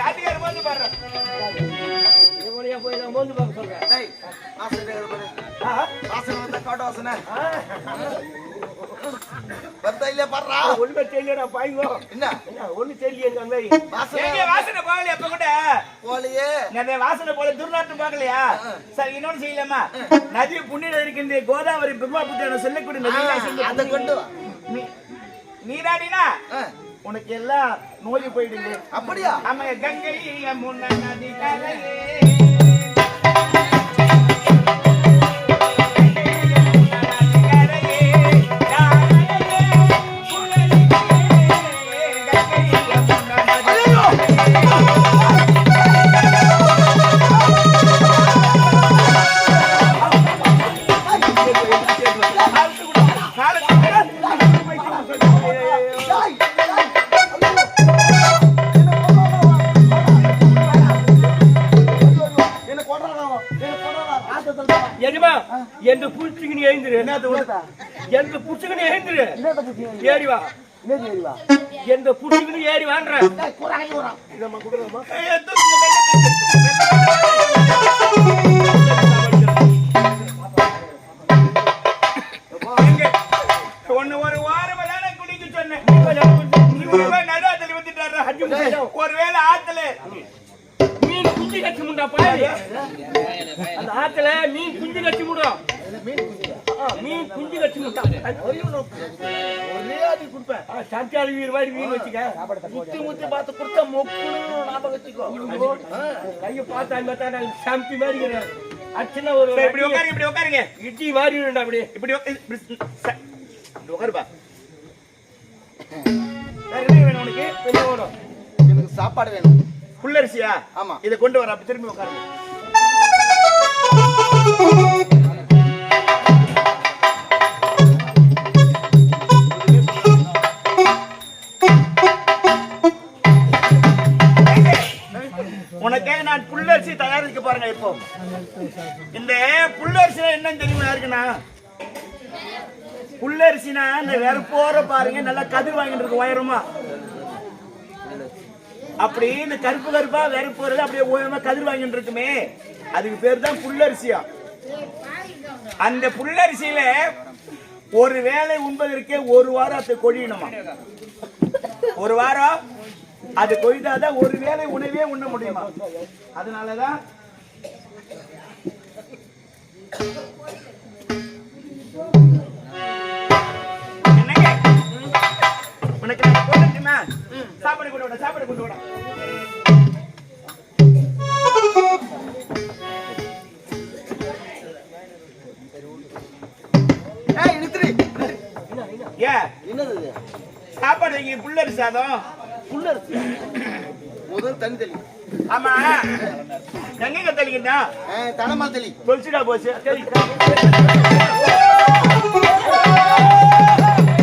ஆட்டுக்காரு வந்து பாரு இவனையா போய் நான் மோந்து பார்க்க சொல்றேன் டேய், வாசனை பாரு. ஆ? வாசனை வந்தா காட்டு வாசனை. வருதா இல்லையா பாருடா. ஒண்ணுமே தெரியலடா பாய்ங்கோ. என்ன? என்ன ஒண்ணு தெரியல அந்த மாதிரி. வாசனை. எங்க வாசனை போகல எப்ப கூட? போலையே நிறைய வாசனை போல துர்நாற்றம் பார்க்கலையா? சரி இன்னொன்னு செய்யலாமா? நதி புண்ணியம் இருக்கின்ற கோதாவரி பிரம்மபுத்திர சொல்லக்கூடிய நதி அதை கொண்டு. நீராடினா உனக்கு எல்லாம் நோய் போயிடுங்க அப்படியா? ஆமா கங்கை யமுனா நதி கரையே. டேய், டேய். என்ன கொண்டாடா என்ன கொண்டாடா ஆட்டத்தில் தான். எஜமா எந்த புடிச்சுக்கு நீ எழுந்துரு எந்த புடிச்சுக்கு நீ எழுந்துரு? ஏறி வா? எந்த புடிச்சுக்கு நீ ஏறி குறாங்க. இதம்மா கொடுக்கலாமா முத்தி முத்தி பார்த்து கொடுத்தா மொக்குன்னு ஞாபகம் வச்சுக்கோ. கையை பார்த்தா பார்த்தா நான் சாம்பி மாதிரி இருக்கிறேன். அச்சனா ஒரு சரி, இப்படி உட்காருங்க இப்படி உட்காருங்க. இட்லி மாதிரி இருந்தா அப்படியே. இப்படி இப்படி உட்காருப்பா. வேணும் உனக்கு? வேணும்? எனக்கு சாப்பாடு வேணும். புல்லரிசியா? ஆமா. இதை கொண்டு வர அப்ப திரும்பி உட்காருங்க. நான் புல்லரிசி தயாரிக்க பாருங்க இப்போ. இந்த புல்லரிசி என்னன்னு தெரியுமா இருக்குண்ணா புல்லரிசினா இந்த வெறுப்போற பாருங்க நல்லா கதிர் வாங்கிட்டு இருக்கு உயரமா. அப்படி இந்த கருப்பு கருப்பா வெறுப்பு வருது அப்படியே உயரமா கதிர் வாங்கிட்டு இருக்குமே. அதுக்கு பேர் தான் புல்லரிசியா. அந்த புல்லரிசியில ஒரு வேளை உண்பதற்கே ஒரு வாரம் அதை கொழியணுமா? ஒரு வாரம் அது கொய்தாதான் ஒரு வேளை உணவே உண்ண முடியுமா? அதனாலதான் உனக்கு சாப்பாடு கொண்டு விட சாப்பாடு கொண்டு விட? சாப்பாடு வைக்க புல்லரி சாதம் புல்லரிசி. முதல் தண்ணி தெளி ஆமா. எங்க தெளிக்கிறா ஆ, தனமால் தெளி தொலைச்சிடா போச்சு.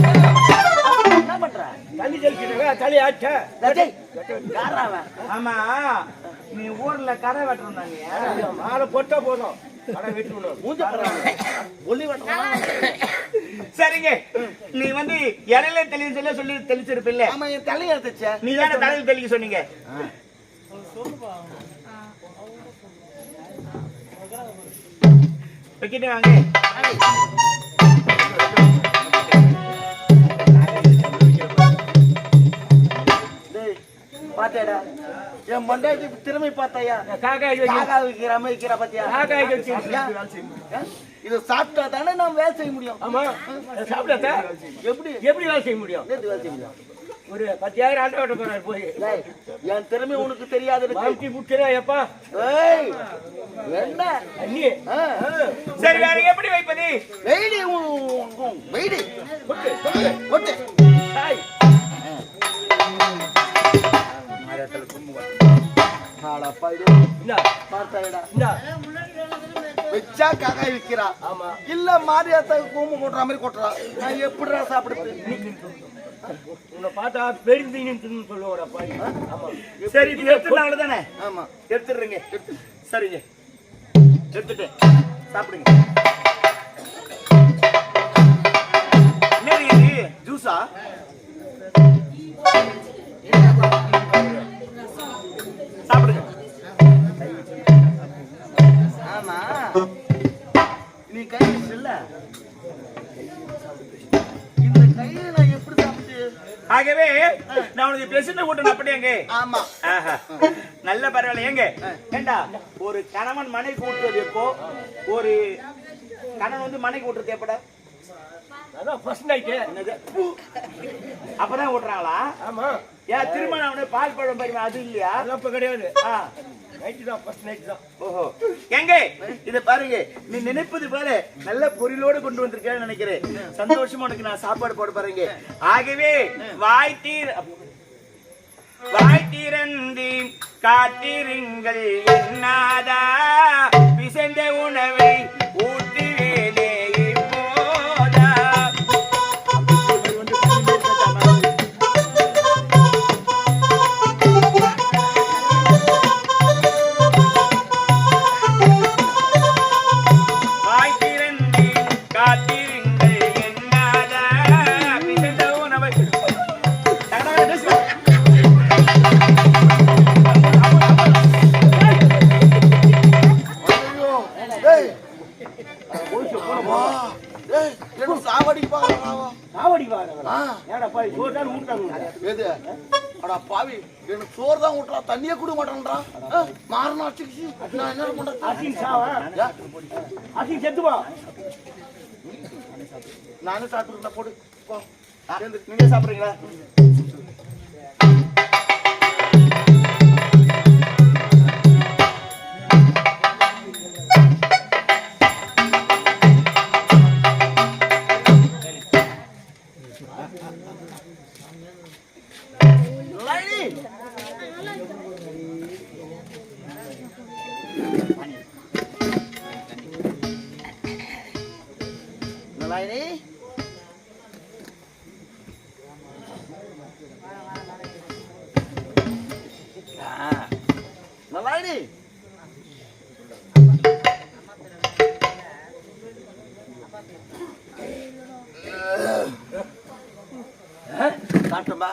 என்ன பண்ற? தண்ணி தெளிக்கிறவ தலை அவன்? ஆமா. நீ ஊர்ல கரை வெட்டிருந்தாங்க மாலை போட்டா போதும். கடை வெட்டி. ஒல்லி வெட்டுறானா? சரிங்க. நீ வந்து இலையில தெளிவு சொல்ல சொல்லி தெளிச்சிருப்பில்ல. ஆமா, என் தலையை எடுத்துச்சே. நீ தானே தலையில் தெளிக்க சொன்னீங்க. வைக்கிட்டே வாங்க. டேய், பாத்தியாடா? என் மண்டைக்கு திறமை பார்த்தாயா? காக்காய் காக்கா வைக்கிற வைக்கிற பாத்தியா காக்காய் வச்சு? இதை சாப்பிட்டா தானே நாம் வேலை செய்ய முடியும். ஆமா. சாப்பிடாத எப்படி? எப்படி வேலை செய்ய முடியும்? எப்படி வேலை செய்ய முடியும். ஒரு பத்தாயிரம் ஆட்டோ ஓட்ட போறாரு போய். என் திறமை உனக்கு தெரியாது. மாட்டி முட்டுறா எப்பா என்ன? அண்ணி. சரி வேற எப்படி வைப்பது? வெயிடி வெயிடி தாய் ஆளப்பா இது. என்ன பார்த்தாயடா. வச்சா காக்காய் விக்கிறா ஆமா. இல்ல மாரியாத்தா கூம்பு கொட்டுற மாதிரி கொட்டுறா. நான் எப்படிடா சாப்பிடுறது உன்னை பார்த்தா பெருந்தீன்னு சொல்லுவோட பாய் ஆமா. சரி இது எடுத்துனால தானே ஆமா. எடுத்துடுறீங்க. சரிங்க. எடுத்துட்டேன் சாப்பிடுங்க. ஆமா. ஆஹா. நல்ல பரவாயில்ல. ஏங்க ஏண்டா ஒரு கணவன் மனை கூட்டுறது எப்போ? ஒரு கணவன் வந்து மனை கூட்டுறது எப்படா? அதான் ஃபர்ஸ்ட் நைட்டு என்னது? பூ. அப்பதான் ஓட்டுறாங்களா? ஆமா. ஏன் திருமணம் அவனே பால் பழம் பரிமா அது இல்லையா? இப்ப கிடையாது. ஆ. நைட்டு தான் ஃபர்ஸ்ட் நைட் தான். ஓஹோ. எங்க இத பாருங்க நீ நினைப்பது போல நல்ல பொருளோடு கொண்டு வந்திருக்கேன்னு நினைக்கிறேன். சந்தோஷமா உனக்கு நான் சாப்பாடு போட பாருங்க ஆகவே வாய் தீர். வாய் காத்திருங்கள் என்னாதா? பிசைந்த உணவை தண்ணியே குடிக்க மாட்டேன்றா மாறணும் அடிச்சு நான் என்ன சாவா? அசின் செத்துவா நானே சாப்பிட்டுருந்தா போடு. போ. சேர்ந்து. நீங்க சாப்பிடுறீங்களா? லைனி லைனி சாப்பிட்டோம்பா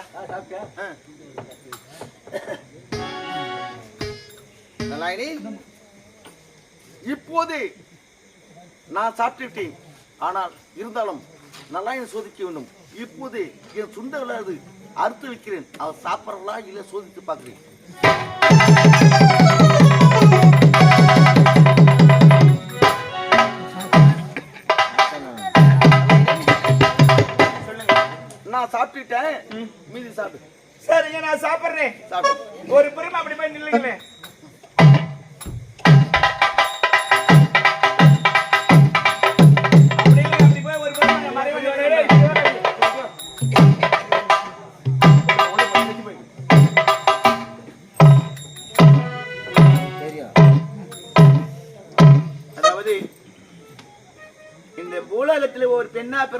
நலாயினி இப்போது நான் சாப்பிட்டுவிட்டேன். ஆனால் இருந்தாலும் நல்லாயினை சோதிக்க வேண்டும். இப்போது என் சுண்ட விளையாது அறுத்து வைக்கிறேன். அவர் சாப்பிட்றவளா இல்லை சோதித்து பார்க்கிறேன். நான் சாப்பிட்டுட்டேன். மீதி சாப்பிட்டு சரிங்க நான் சாப்பிடுறேன். ஒரு புறம் அப்படி போய் நில்லுங்களே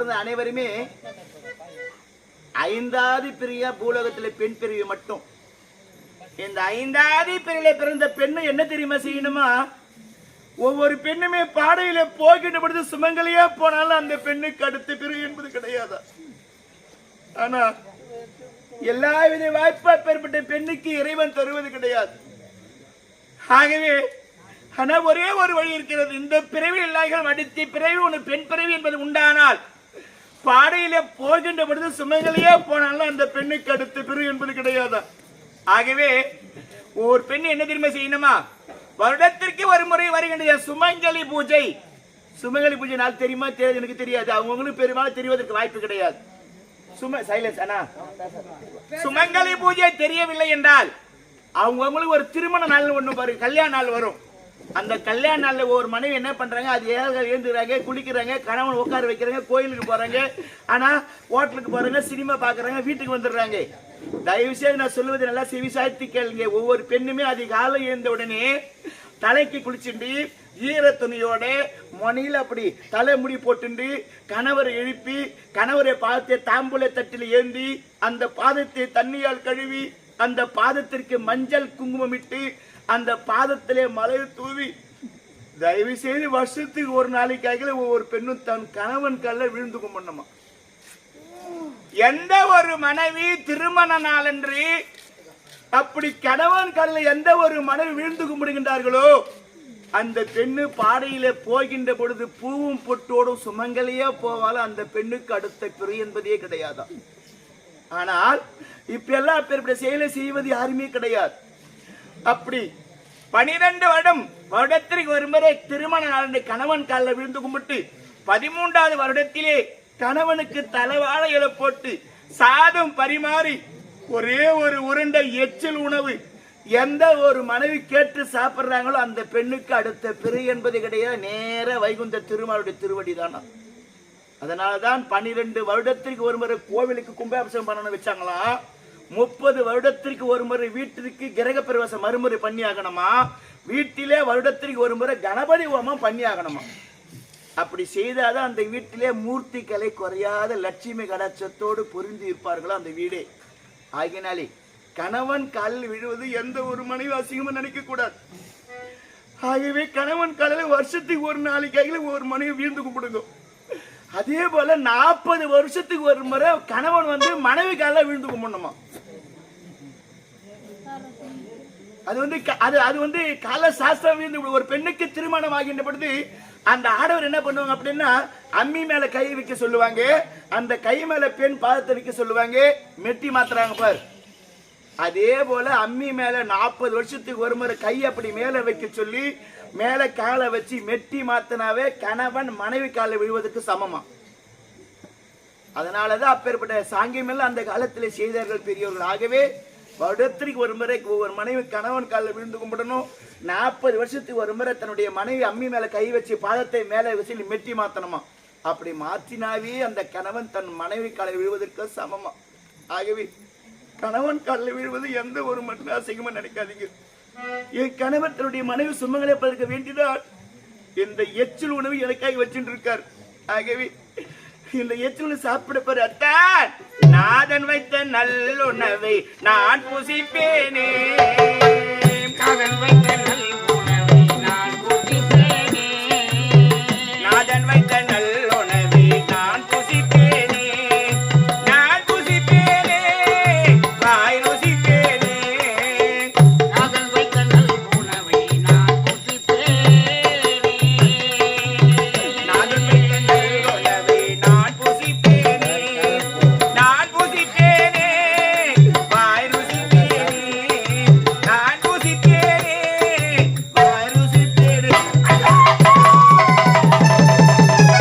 பிறந்த அனைவருமே ஐந்தாவது பிரியா பூலோகத்துல பெண் பிரிவு மட்டும். இந்த ஐந்தாவது பிரிவில பிறந்த பெண்ணு என்ன தெரியுமா செய்யணுமா? ஒவ்வொரு பெண்ணுமே பாடையில போகின்ற பொழுது சுமங்கலியா போனாலும் அந்த பெண்ணுக்கு அடுத்த பிரிவு என்பது கிடையாது. ஆனா எல்லா வித வாய்ப்பா பெறப்பட்ட பெண்ணுக்கு இறைவன் தருவது கிடையாது. ஆகவே ஆனா ஒரே ஒரு வழி இருக்கிறது. இந்த பிறவி இல்லாமல் அடுத்த பிறவி ஒன்று பெண் பிறவி என்பது உண்டானால் பாடையில போகின்ற பொழுது சுமைகளையே போனாலும் அந்த பெண்ணுக்கு அடுத்த பிறகு என்பது கிடையாது. ஆகவே ஒரு பெண் என்ன தெரியுமா செய்யணுமா? வருடத்திற்கு ஒரு முறை வருகின்ற சுமங்கலி பூஜை. சுமங்கலி பூஜை நாள் தெரியுமா? தெரியாது எனக்கு தெரியாது. அவங்களுக்கு பெரும்பாலும் தெரிவதற்கு வாய்ப்பு கிடையாது. சும சைலன்ஸ் அண்ணா. சுமங்கலி பூஜை தெரியவில்லை என்றால் அவங்கவுங்களுக்கு ஒரு திருமண நாள் ஒண்ணு பாருங்க கல்யாண நாள் வரும். அந்த கல்யாண நாள்ல ஒரு மனைவி என்ன பண்றாங்க? அது ஏழை ஏந்துறாங்க குளிக்கிறாங்க கணவன் உட்கார வைக்கிறாங்க கோயிலுக்கு போறாங்க. ஆனா ஹோட்டலுக்கு போறாங்க சினிமா பாக்குறாங்க வீட்டுக்கு வந்துடுறாங்க. தயவு செய்து நான் சொல்லுவது நல்லா சிவிசாய்த்து கேளுங்க. ஒவ்வொரு பெண்ணுமே அதிக காலம் ஏந்த உடனே தலைக்கு குளிச்சுண்டு ஈர துணியோட மொனையில் அப்படி தலைமுடி போட்டுண்டு கணவரை எழுப்பி கணவரை பார்த்து தாம்பூல தட்டில் ஏந்தி அந்த பாதத்தை தண்ணியால் கழுவி அந்த பாதத்திற்கு மஞ்சள் குங்குமம் இட்டு அந்த பாதத்திலே மலை தூவி தயவு செய்து வருஷத்துக்கு ஒரு நாளைக்காக ஒவ்வொரு பெண்ணும் தன் கணவன் கல்ல விழுந்து கும்பிடணுமா? எந்த ஒரு மனைவி திருமண நாளன்று அப்படி கணவன் கல்ல எந்த ஒரு மனைவி விழுந்து கும்பிடுகின்றார்களோ அந்த பெண்ணு பாடையில போகின்ற பொழுது பூவும் பொட்டோடும் சுமங்கலையே போவாலும் அந்த பெண்ணுக்கு அடுத்த பிறை என்பதே கிடையாதான் ஆனால் இப்ப எல்லாம் அப்பேற்பட்ட செயலை செய்வது யாருமே கிடையாது. அப்படி பனிரெண்டு வருடம் வருடத்திற்கு ஒரு முறை திருமண நாளன்று கணவன் காலில் விழுந்து கும்பிட்டு பதிமூன்றாவது வருடத்திலே கணவனுக்கு தலைவாழ இலை போட்டு சாதம் பரிமாறி ஒரே ஒரு உருண்டை எச்சில் உணவு எந்த ஒரு மனைவி கேட்டு சாப்பிட்றாங்களோ அந்த பெண்ணுக்கு அடுத்த பிறை என்பது கிடையாது. நேர வைகுந்த திருமாலுடைய திருவடி தானா அதனாலதான் பன்னிரெண்டு வருடத்திற்கு ஒரு முறை கோவிலுக்கு கும்பாபிஷேகம் பண்ணணும் வச்சாங்களா? முப்பது வருடத்திற்கு ஒரு முறை வீட்டிற்கு கிரக பிரவேசம் மறுமுறை பண்ணி ஆகணுமா வீட்டிலே வருடத்திற்கு ஒரு முறை கணபதி ஹோமம் பண்ணி ஆகணுமா அப்படி செய்தாதான் அந்த வீட்டிலே மூர்த்திகளை குறையாத லட்சுமி கடாட்சத்தோடு பொருந்தி இருப்பார்களோ அந்த வீடே. ஆகினாலே கணவன் காலில் விழுவது எந்த ஒரு மனைவி அசிங்கமும் நினைக்க கூடாது. ஆகவே கணவன் காலையில் வருஷத்துக்கு ஒரு நாளைக்கு ஒரு மனைவி வீழ்ந்து கும்பிடுங்க. அதே போல நாற்பது வருஷத்துக்கு ஒரு முறை கணவன் வந்து மனைவி கால விழுந்து கும்பிடணுமா? அது வந்து க- அது அது வந்து கால சாஸ்திரம் விழுந்து ஒரு பெண்ணுக்கு திருமணம் ஆகின்ற பொழுது அந்த ஆடவர் என்ன பண்ணுவாங்க அப்படின்னா அம்மி மேல கை வைக்க சொல்லுவாங்க அந்த கை மேல பெண் பாதத்தை வைக்க சொல்லுவாங்க மெட்டி மாத்துறாங்க பார். அதே போல அம்மி மேல நாற்பது வருஷத்துக்கு ஒரு முறை கை அப்படி மேல வைக்க சொல்லி மேல காலை வச்சு மெட்டி மாத்தினாவே கணவன் மனைவி காலில் விழுவதற்கு சமமா? அதனாலதான் அப்பேற்பட்ட சாங்கியம் எல்லாம் அந்த காலத்தில் செய்தார்கள் பெரியவர்கள் ஆகவே வருடத்திற்கு ஒரு முறை ஒவ்வொரு மனைவி கணவன் காலில் விழுந்து கும்பிடணும். நாற்பது வருஷத்துக்கு ஒரு முறை தன்னுடைய மனைவி அம்மி மேல கை வச்சு பாதத்தை மேலே வச்சு மெட்டி மாத்தணுமா? அப்படி மாற்றினாவே அந்த கணவன் தன் மனைவி காலை விழுவதற்கு சமமா? ஆகவே கணவன் காலில் விழுவது எந்த ஒரு மட்டும் அசிங்கமா நினைக்காதீங்க. என் கணவர் தன்னுடைய மனைவி சுமங்களை பதற்க வேண்டிதான் இந்த எச்சில் உணவு எனக்காக வச்சுட்டு இருக்கார் ஆகவே இந்த எச்சில் உணவு சாப்பிட போற அத்தா நாதன் வைத்த நல்லுணவை நான் புசிப்பேனே. காதல் வைத்த நல்ல